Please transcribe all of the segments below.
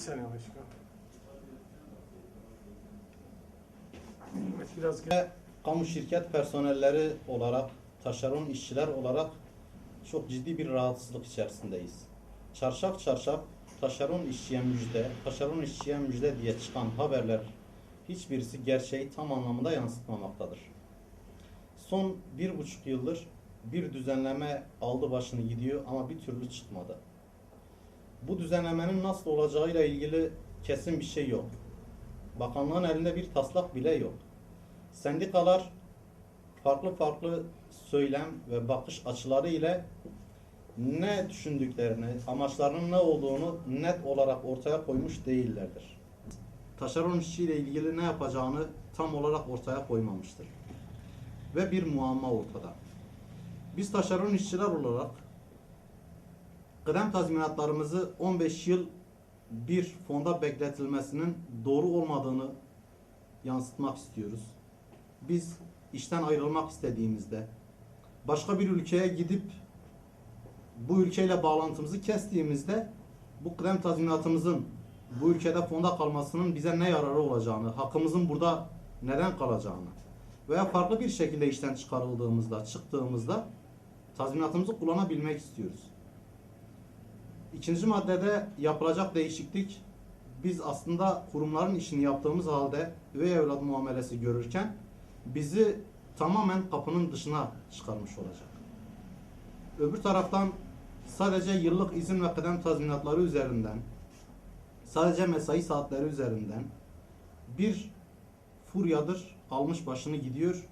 saniye başkanım. Evet, biraz kamu şirket personelleri olarak, taşeron işçiler olarak çok ciddi bir rahatsızlık içerisindeyiz. Çarşaf çarşaf taşeron işçiye müjde, taşeron işçiye müjde diye çıkan haberler hiçbirisi gerçeği tam anlamında yansıtmamaktadır. Son bir buçuk yıldır bir düzenleme aldı başını gidiyor ama bir türlü çıkmadı. Bu düzenlemenin nasıl olacağıyla ilgili kesin bir şey yok. Bakanlığın elinde bir taslak bile yok. Sendikalar farklı farklı söylem ve bakış açıları ile ne düşündüklerini, amaçlarının ne olduğunu net olarak ortaya koymuş değillerdir. Taşeron işçi ile ilgili ne yapacağını tam olarak ortaya koymamıştır. Ve bir muamma ortada. Biz taşeron işçiler olarak kıdem tazminatlarımızı 15 yıl bir fonda bekletilmesinin doğru olmadığını yansıtmak istiyoruz. Biz işten ayrılmak istediğimizde başka bir ülkeye gidip bu ülkeyle bağlantımızı kestiğimizde bu kıdem tazminatımızın bu ülkede fonda kalmasının bize ne yararı olacağını, hakkımızın burada neden kalacağını veya farklı bir şekilde işten çıkarıldığımızda, çıktığımızda tazminatımızı kullanabilmek istiyoruz. İkinci maddede yapılacak değişiklik biz aslında kurumların işini yaptığımız halde üvey evlat muamelesi görürken bizi tamamen kapının dışına çıkarmış olacak. Öbür taraftan sadece yıllık izin ve kıdem tazminatları üzerinden sadece mesai saatleri üzerinden bir furyadır almış başını gidiyor.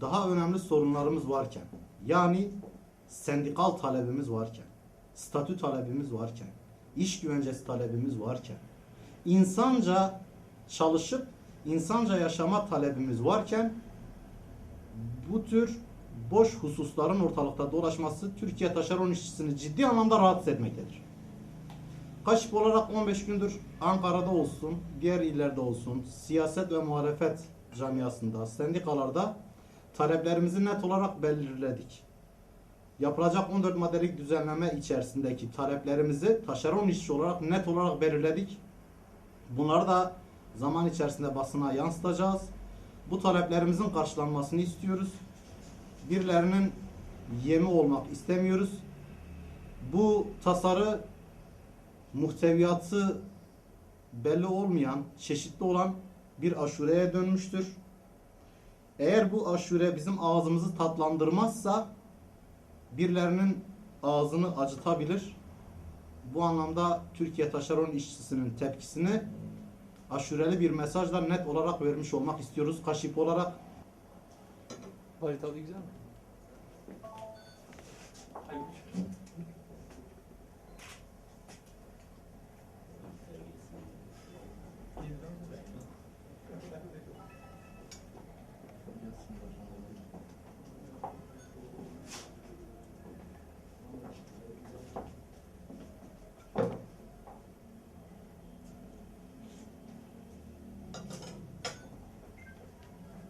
Daha önemli sorunlarımız varken yani sendikal talebimiz varken statü talebimiz varken, iş güvencesi talebimiz varken, insanca çalışıp insanca yaşama talebimiz varken bu tür boş hususların ortalıkta dolaşması Türkiye taşeron işçisini ciddi anlamda rahatsız etmektedir. Kaşif olarak 15 gündür Ankara'da olsun, diğer illerde olsun, siyaset ve muhalefet camiasında, sendikalarda taleplerimizi net olarak belirledik yapılacak 14 maddelik düzenleme içerisindeki taleplerimizi taşeron işçi olarak net olarak belirledik. Bunları da zaman içerisinde basına yansıtacağız. Bu taleplerimizin karşılanmasını istiyoruz. Birilerinin yemi olmak istemiyoruz. Bu tasarı muhteviyatı belli olmayan, çeşitli olan bir aşureye dönmüştür. Eğer bu aşure bizim ağzımızı tatlandırmazsa birilerinin ağzını acıtabilir. Bu anlamda Türkiye taşeron işçisinin tepkisini aşureli bir mesajla net olarak vermiş olmak istiyoruz kaşif olarak. Bari tadı güzel mi? Hayır.